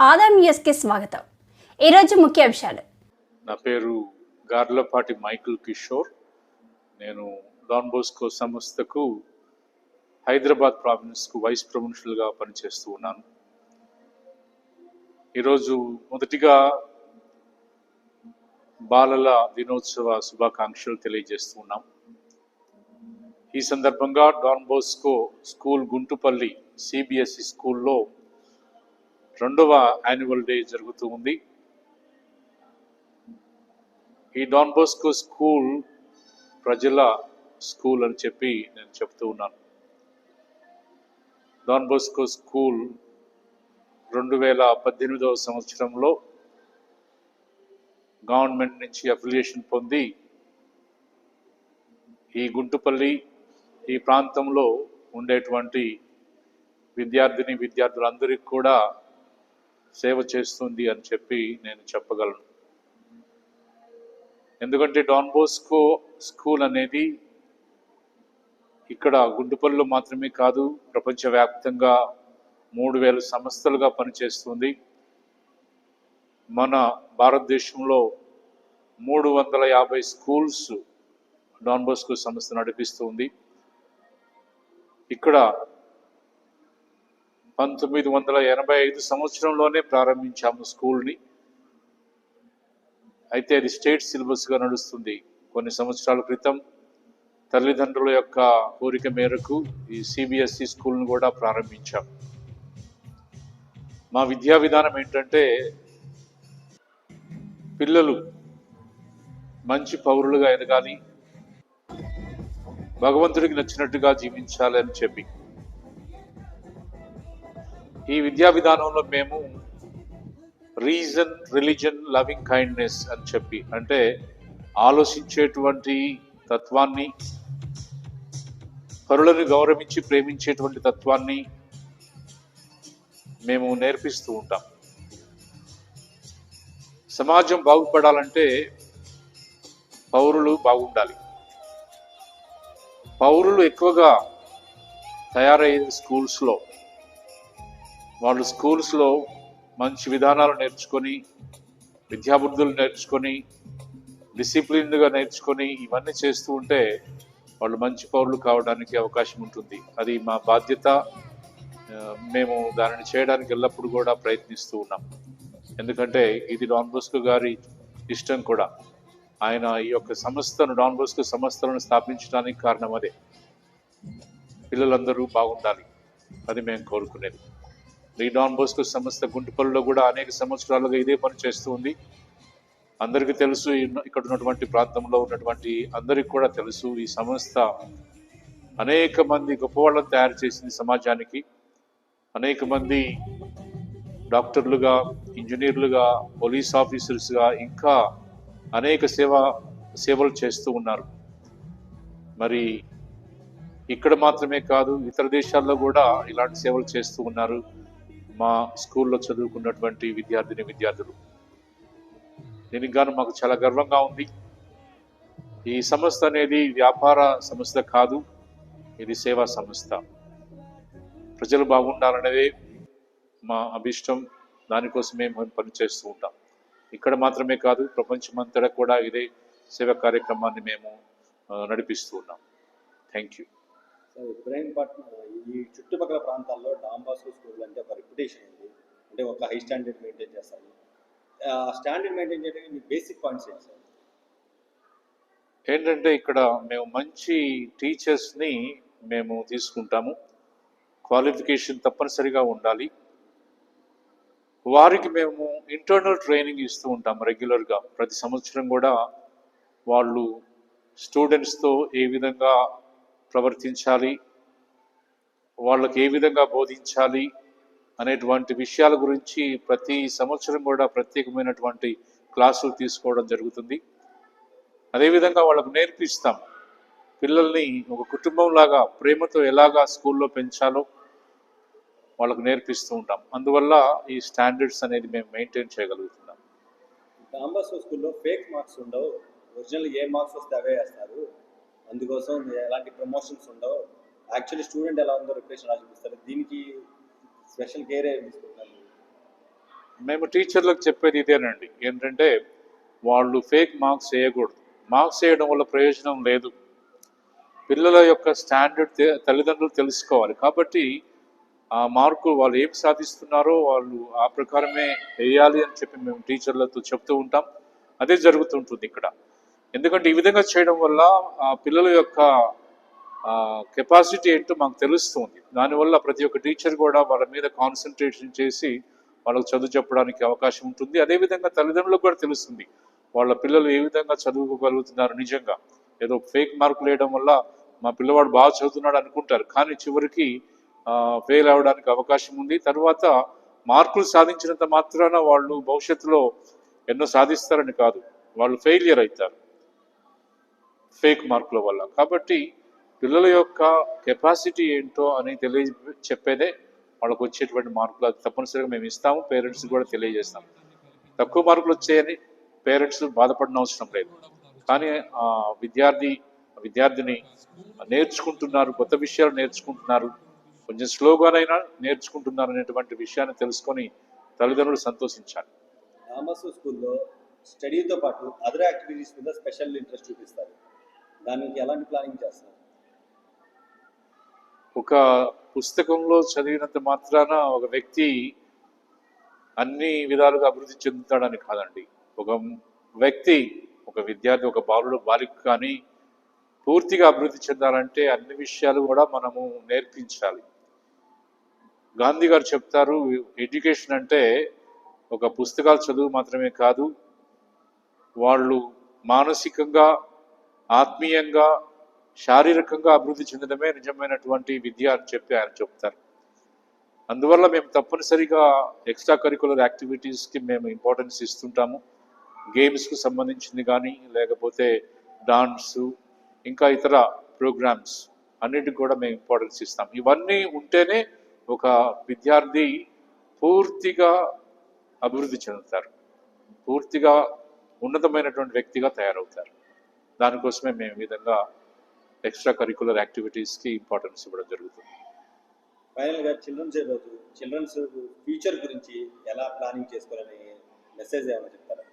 ఆదాం న్యూస్కి స్వాగతం. ఈరోజు ముఖ్య అంశాలు. నా పేరు గార్లపాటి మైకిల్ కిషోర్. నేను డాన్ బోస్కో సంస్థకు హైదరాబాద్ ప్రావిన్స్కు వైస్ ప్రొవిన్షియల్గా పనిచేస్తూ ఉన్నాను. ఈరోజు మొదటిగా బాలల దినోత్సవ శుభాకాంక్షలు తెలియజేస్తూ ఉన్నాం. ఈ సందర్భంగా Don Bosco school Guntupalli CBSE స్కూల్లో రెండవ యాన్యువల్ డే జరుగుతూ ఉంది. ఈ డాన్ బోస్కో స్కూల్ ప్రజల స్కూల్ అని చెప్పి నేను చెప్తూ ఉన్నాను. డాన్ బోస్కో స్కూల్ రెండు వేల పద్దెనిమిదవ సంవత్సరంలో గవర్నమెంట్ నుంచి అఫిలియేషన్ పొంది ఈ గుంటుపల్లి ఈ ప్రాంతంలో ఉండేటువంటి విద్యార్థిని విద్యార్థులందరికీ కూడా సేవ చేస్తుంది అని చెప్పి నేను చెప్పగలను. ఎందుకంటే డాన్ బోస్కో స్కూల్ అనేది ఇక్కడ గుంటుపల్లిలో మాత్రమే కాదు ప్రపంచవ్యాప్తంగా మూడు వేల సంస్థలుగా పనిచేస్తుంది. మన భారతదేశంలో మూడు వందల యాభై స్కూల్స్ డాన్ బోస్కో సంస్థ నడిపిస్తుంది. ఇక్కడ పంతొమ్మిది వందల ఎనభై ఐదు సంవత్సరంలోనే ప్రారంభించాము స్కూల్ని. అయితే అది స్టేట్ సిలబస్గా నడుస్తుంది. కొన్ని సంవత్సరాల క్రితం తల్లిదండ్రుల యొక్క కోరిక మేరకు ఈ సిబిఎస్ఈ స్కూల్ను కూడా ప్రారంభించాం. మా విద్యా విధానం ఏంటంటే పిల్లలు మంచి పౌరులుగా ఎదగాలి భగవంతుడికి నచ్చినట్టుగా జీవించాలి అని చెప్పి. ఈ విద్యా విధానంలో మేము రీజన్ రిలీజన్ లవింగ్ కైండ్నెస్ అని చెప్పి అంటే ఆలోచించేటువంటి తత్వాన్ని పరులను గౌరవించి ప్రేమించేటువంటి తత్వాన్ని మేము నేర్పిస్తూ ఉంటాం. సమాజం బాగుపడాలంటే పౌరులు బాగుండాలి. పౌరులు ఎక్కువగా తయారయ్యే స్కూల్స్లో వాళ్ళు స్కూల్స్లో మంచి విధానాలు నేర్చుకొని విద్యాబుద్ధులు నేర్చుకొని డిసిప్లిన్గా నేర్చుకొని ఇవన్నీ చేస్తూ ఉంటే వాళ్ళు మంచి పౌరులు కావడానికి అవకాశం ఉంటుంది. అది మా బాధ్యత. మేము దానిని చేయడానికి ఎల్లప్పుడూ కూడా ప్రయత్నిస్తూ ఉన్నాం. ఎందుకంటే ఇది డాన్ బోస్కో గారి ఇష్టం కూడా. ఆయన ఈ యొక్క సంస్థను డాన్ బోస్కో సంస్థలను స్థాపించడానికి కారణం అదే. పిల్లలందరూ బాగుండాలి. అది మేము కోరుకునేది. ఈ డాన్ బోస్కో సంస్థ గుంటుపల్లిలో కూడా అనేక సంవత్సరాలుగా ఇదే పని చేస్తూ ఉంది. అందరికీ తెలుసు ఇక్కడ ఉన్నటువంటి ప్రాంతంలో ఉన్నటువంటి అందరికీ కూడా తెలుసు ఈ సంస్థ అనేక మంది గొప్పవాళ్ళని తయారు చేసింది సమాజానికి. అనేక మంది డాక్టర్లుగా ఇంజనీర్లుగా పోలీస్ ఆఫీసర్స్గా ఇంకా అనేక సేవ సేవలు చేస్తూ ఉన్నారు. మరి ఇక్కడ మాత్రమే కాదు ఇతర దేశాల్లో కూడా ఇలాంటి సేవలు చేస్తూ ఉన్నారు. మా స్కూల్లో చదువుకున్నటువంటి విద్యార్థిని విద్యార్థులు. దీనికి గాను మాకు చాలా గర్వంగా ఉంది. ఈ సంస్థ అనేది వ్యాపార సంస్థ కాదు ఇది సేవా సంస్థ. ప్రజలు బాగుండాలనేదే మా అభిష్టం. దానికోసమే మేము పనిచేస్తూ ఉంటాం. ఇక్కడ మాత్రమే కాదు ప్రపంచమంతటా కూడా ఇదే సేవా కార్యక్రమాన్ని మేము నడిపిస్తూ ఉన్నాం. Thank you. ఇబ్రాహీంపట్నం ఈ చుట్టుపక్కల ప్రాంతాల్లో డాంబాసు స్కూల్ అంటే ఒక రెప్యుటేషన్ ఉంది. అంటే ఒక హై స్టాండర్డ్ మెయింటైన్ చేస్తారు. ఆ స్టాండర్డ్ మెయింటైన్ చేయడానికి మీ బేసిక్ పాయింట్స్ ఏంటి సార్? ఏంటంటే ఇక్కడ మేము మంచి టీచర్స్ని మేము తీసుకుంటాము. క్వాలిఫికేషన్ తప్పనిసరిగా ఉండాలి. వారికి మేము ఇంటర్నల్ ట్రైనింగ్ ఇస్తూ ఉంటాం రెగ్యులర్గా ప్రతి సంవత్సరం కూడా వాళ్ళు స్టూడెంట్స్తో ఏ విధంగా ప్రవర్తించాలి. వాళ్ళకి ఏ విధంగా బోధించాలి అనేటువంటి విషయాల గురించి ప్రతి సంవత్సరం కూడా ప్రత్యేకమైనటువంటి క్లాసులు తీసుకోవడం జరుగుతుంది. అదేవిధంగా వాళ్ళకు నేర్పిస్తాం. పిల్లల్ని ఒక కుటుంబంలాగా ప్రేమతో ఎలాగా స్కూల్లో పెంచాలో వాళ్ళకు నేర్పిస్తూ ఉంటాం. అందువల్ల ఈ స్టాండర్డ్స్ అనేది మేము మెయింటైన్ చేయగలుగుతున్నాం. డాంబాస్కో స్కూల్లో ఫేక్ మార్క్స్ ఉండవు. ఒరిజినల్ ఏ మార్క్స్ వస్తే అవే వేస్తారు. అందుకోసం ఎలాంటి ప్రమోషన్స్ ఉండవు. యాక్చువల్లీ స్టూడెంట్ ఎలా ఉందో రిప్రెషన్ అలా చూపిస్తారు? దీనికి స్పెషల్ కేర్ తీసుకుంటారు? మేము టీచర్లకు చెప్పేది ఇదేనండి ఏంటంటే వాళ్ళు ఫేక్ మార్క్స్ వేయకూడదు. మార్క్స్ వేయడం వల్ల ప్రయోజనం లేదు. పిల్లల యొక్క స్టాండర్డ్ తల్లిదండ్రులు తెలుసుకోవాలి. కాబట్టి ఆ మార్కులు వాళ్ళు ఏం సాధిస్తున్నారో వాళ్ళు ఆ ప్రకారమే వేయాలి అని చెప్పి మేము టీచర్లతో చెప్తూ ఉంటాం. అదే జరుగుతుంటుంది ఇక్కడ. ఎందుకంటే ఈ విధంగా చేయడం వల్ల పిల్లల యొక్క కెపాసిటీ ఏంటో మాకు తెలుస్తుంది. దానివల్ల ప్రతి ఒక్క టీచర్ కూడా వాళ్ళ మీద కాన్సన్ట్రేషన్ చేసి వాళ్ళకు చదువు చెప్పడానికి అవకాశం ఉంటుంది. అదేవిధంగా తల్లిదండ్రులకు కూడా తెలుస్తుంది. వాళ్ళ పిల్లలు ఏ విధంగా చదువుకోగలుగుతున్నారు నిజంగా. ఏదో ఫేక్ మార్కులు వేయడం వల్ల మా పిల్లవాడు బాగా చదువుతున్నాడు అనుకుంటారు. కానీ చివరికి ఫెయిల్ అవ్వడానికి అవకాశం ఉంది. తర్వాత మార్కులు సాధించినంత మాత్రాన వాళ్ళు భవిష్యత్తులో ఎన్నో సాధిస్తారని కాదు. వాళ్ళు ఫెయిలియర్ అవుతారు. ఫేక్ మార్కుల వల్ల. కాబట్టి పిల్లల యొక్క కెపాసిటీ ఏంటో అని తెలియ చెప్పేదే వాళ్ళకు వచ్చేటువంటి మార్కులు. అది తప్పనిసరిగా మేము ఇస్తాము పేరెంట్స్ కూడా తెలియజేస్తాం తక్కువ మార్కులు వచ్చాయని పేరెంట్స్ బాధపడిన అవసరం లేదు. కానీ ఆ విద్యార్థి విద్యార్థిని నేర్చుకుంటున్నారు కొత్త విషయాలు నేర్చుకుంటున్నారు కొంచెం స్లోగానైనా నేర్చుకుంటున్నారు అనేటువంటి విషయాన్ని తెలుసుకొని తల్లిదండ్రులు సంతోషించాలి. డాంబాస్ స్కూల్లో స్టడీతో పాటు అదర్ యాక్టివిటీస్ మీద స్పెషల్ ఇంట్రెస్ట్ చూపిస్తారు. దానికి ఎలాంటి ప్లానింగ్ చేస్తారు? ఒక పుస్తకంలో చదివినంత మాత్రాన ఒక వ్యక్తి అన్ని విధాలుగా అభివృద్ధి చెందుతాడని కాదండి. ఒక వ్యక్తి ఒక విద్యార్థి ఒక బాలుడు బాలిక కానీ పూర్తిగా అభివృద్ధి చెందాలంటే అన్ని విషయాలు కూడా మనము నేర్పించాలి. గాంధీ గారు చెప్తారు ఎడ్యుకేషన్ అంటే ఒక పుస్తకాలు చదువు మాత్రమే కాదు వాళ్ళు మానసికంగా ఆత్మీయంగా శారీరకంగా అభివృద్ధి చెందడమే నిజమైనటువంటి విద్య అని చెప్పి ఆయన చెప్తారు. అందువల్ల మేము తప్పనిసరిగా ఎక్స్ట్రా కరికులర్ యాక్టివిటీస్కి మేము ఇంపార్టెన్స్ ఇస్తుంటాము. గేమ్స్కు సంబంధించింది కానీ లేకపోతే డాన్స్ ఇంకా ఇతర ప్రోగ్రామ్స్ అన్నిటికి కూడా మేము ఇంపార్టెన్స్ ఇస్తాం. ఇవన్నీ ఉంటేనే ఒక విద్యార్థి పూర్తిగా అభివృద్ధి చెందుతారు. పూర్తిగా ఉన్నతమైనటువంటి వ్యక్తిగా తయారవుతారు. దానికోసమే మేము విధంగా ఎక్స్ట్రా కరికులర్ యాక్టివిటీస్కి ఇంపార్టెన్స్ ఇవ్వడం జరుగుతుంది. ఫైనల్గా చిల్డ్రన్స్ రోజు చిల్డ్రన్స్ ఫ్యూచర్ గురించి ఎలా ప్లానింగ్ చేసుకోవాలని మెసేజ్ ఏమైనా చెప్తారా?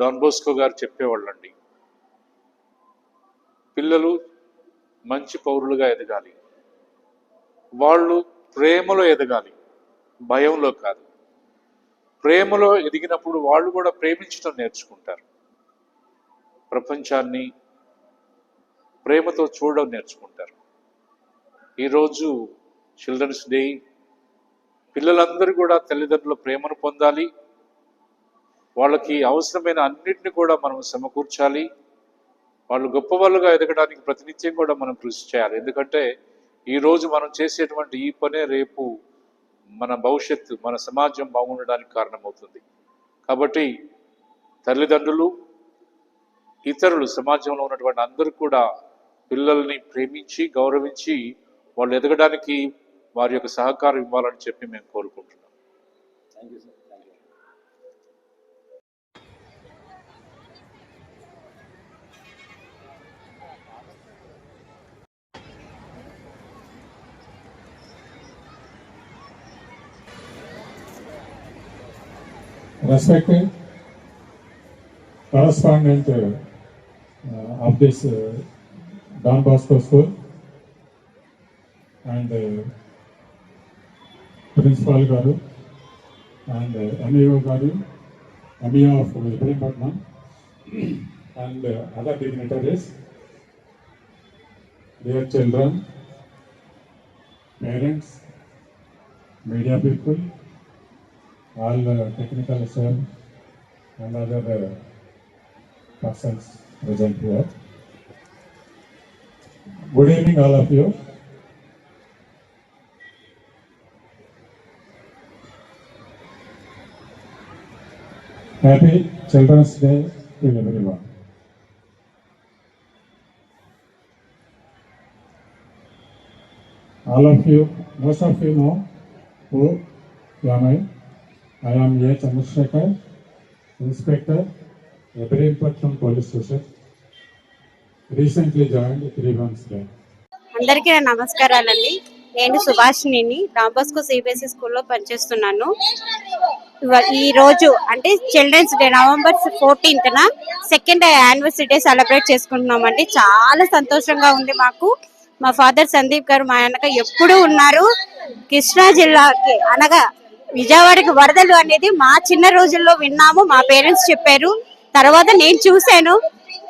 డాన్ బోస్కో గారు చెప్పేవాళ్ళండి పిల్లలు మంచి పౌరులుగా ఎదగాలి. వాళ్ళు ప్రేమలో ఎదగాలి భయంలో కాదు. ప్రేమలో ఎదిగినప్పుడు వాళ్ళు కూడా ప్రేమించడం నేర్చుకుంటారు. ప్రపంచాన్ని ప్రేమతో చూడడం నేర్చుకుంటారు. ఈరోజు చిల్డ్రన్స్ డే. పిల్లలందరూ కూడా తల్లిదండ్రుల ప్రేమను పొందాలి. వాళ్ళకి అవసరమైన అన్నింటిని కూడా మనం సమకూర్చాలి. వాళ్ళు గొప్పవాళ్ళుగా ఎదగడానికి ప్రతినిత్యం కూడా మనం కృషి చేయాలి. ఎందుకంటే ఈరోజు మనం చేసేటువంటి ఈ పనే రేపు మన భవిష్యత్తు మన సమాజం బాగుండడానికి కారణమవుతుంది. కాబట్టి తల్లిదండ్రులు ఇతరులు సమాజంలో ఉన్నటువంటి అందరూ కూడా పిల్లల్ని ప్రేమించి గౌరవించి వాళ్ళు ఎదగడానికి వారి యొక్క సహకారం ఇవ్వాలని చెప్పి మేము కోరుకుంటున్నాం. Respected correspondent uh, of this uh, Don Bosco School and uh, Principal Garu and uh, MEO Garu, MEO of Ibrahimpatnam and uh, other dignitaries, dear children, parents, media people, all uh, technical staff and other uh, persons present here. Good evening, all of you. Happy Children's Day to everyone. All of you, most of you know who am I. I am A. Chandrasekhar, Inspector, Ibrahimpatnam police station. Recently join three months అందరికీ నమస్కారాలండి. నేను సుభాషిణిని డాంబాస్కో CBSE స్కూల్లో పనిచేస్తున్నాను. ఈ రోజు అంటే children's day November fourteenth second anniversary day celebrate చేసుకుంటున్నామండి. చాలా సంతోషంగా ఉంది మాకు. మా ఫాదర్ సందీప్ గారు మా వెనక ఎప్పుడూ ఉన్నారు. కృష్ణా జిల్లాకి అనగా విజయవాడకి వరదలు అనేది మా చిన్న రోజుల్లో విన్నాము. మా పేరెంట్స్ చెప్పారు. తర్వాత నేను చూశాను.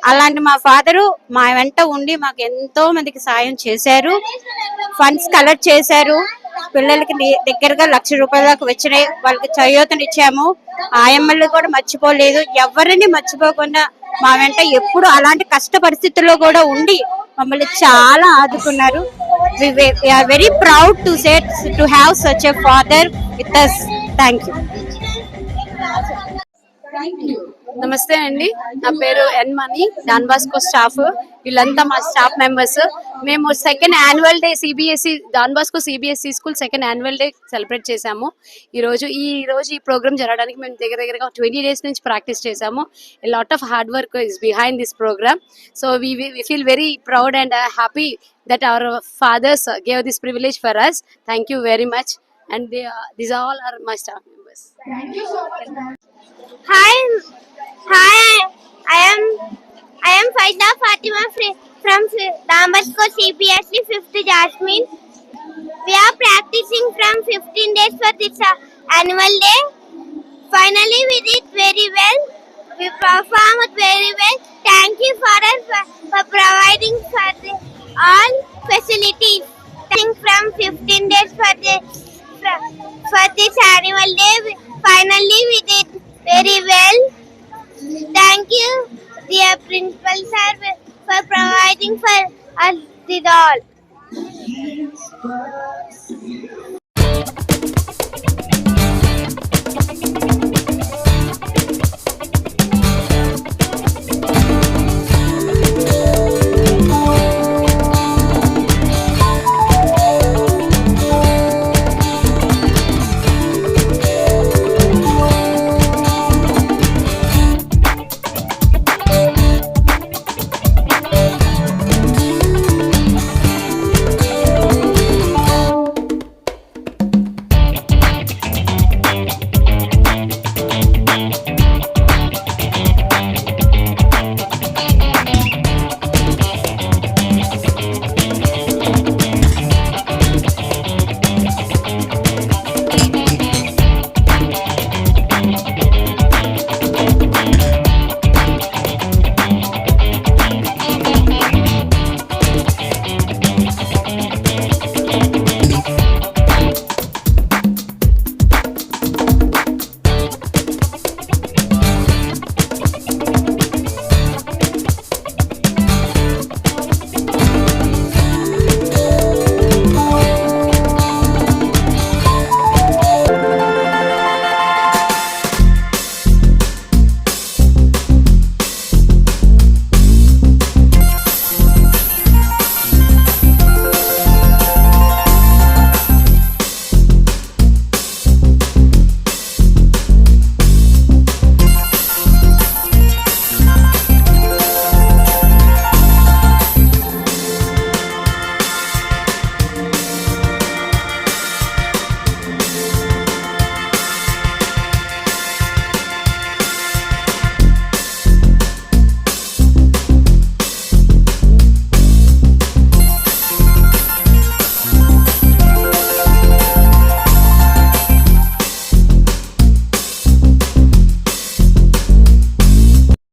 అలాంటి మా ఫాదరు మా వెంట ఉండి మాకు ఎంతో మందికి సాయం చేశారు. ఫండ్స్ కలెక్ట్ చేశారు. పిల్లలకి దగ్గరగా లక్ష రూపాయల దాకా వచ్చినాయి. వాళ్ళకి చయోతనిచ్చాము ఆయమ్మలు కూడా మర్చిపోలేదు. ఎవరిని మర్చిపోకుండా మా వెంట ఎప్పుడు అలాంటి కష్ట పరిస్థితుల్లో కూడా ఉండి మమ్మల్ని చాలా ఆదుకున్నారు. Very proud to say to have such a father with us thank you నమస్తే అండి. నా పేరు N Mani Don Bosco staff వీళ్ళంతా మా స్టాఫ్ మెంబర్స్ మేము second annual day CBSE Don Bosco CBSE school second annual day celebrate చేశాము. ఈ రోజు ఈ రోజు ఈ ప్రోగ్రామ్ జరగడానికి మేము దగ్గర దగ్గరగా ట్వంటీ డేస్ నుంచి ప్రాక్టీస్ చేశాము. Lot of hard work is behind this programme so we feel very proud and happy that our fathers gave this privilege for us thank you very much and they are, these all are my staff members. Thank you so much. Hi, hi, I am I am Faida Fatima from Damatko CPSC 5th Jasmine. We are practicing from 15 days for this uh, annual day. Finally, we did very well. We performed very well. Thank you for us for, for providing for the, all facilities. Thank from 15 days for this for, this annual day. We, finally, we did very well. Thank you, dear principal sir, for providing for us this all.